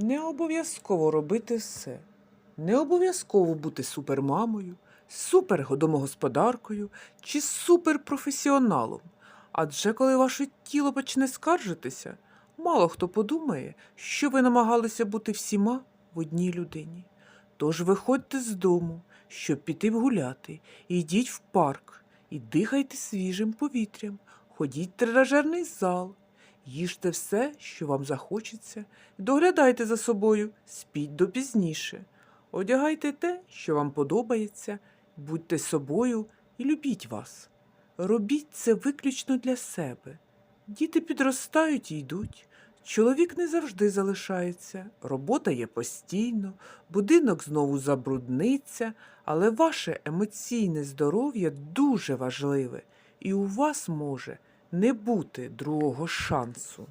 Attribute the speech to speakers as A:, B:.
A: Не обов'язково робити все. Не обов'язково бути супермамою, супердомогосподаркою чи суперпрофесіоналом. Адже коли ваше тіло почне скаржитися, мало хто подумає, що ви намагалися бути всіма в одній людині. Тож виходьте з дому, щоб піти гуляти, йдіть в парк, і дихайте свіжим повітрям, ходіть в тренажерний зал, їжте все, що вам захочеться, доглядайте за собою, спіть до пізніше. Одягайте те, що вам подобається, будьте собою і любіть вас. Робіть це виключно для себе. Діти підростають і йдуть. Чоловік не завжди залишається, робота є постійно, будинок знову забрудниться, але ваше емоційне здоров'я дуже важливе, і у вас може не бути другого шансу.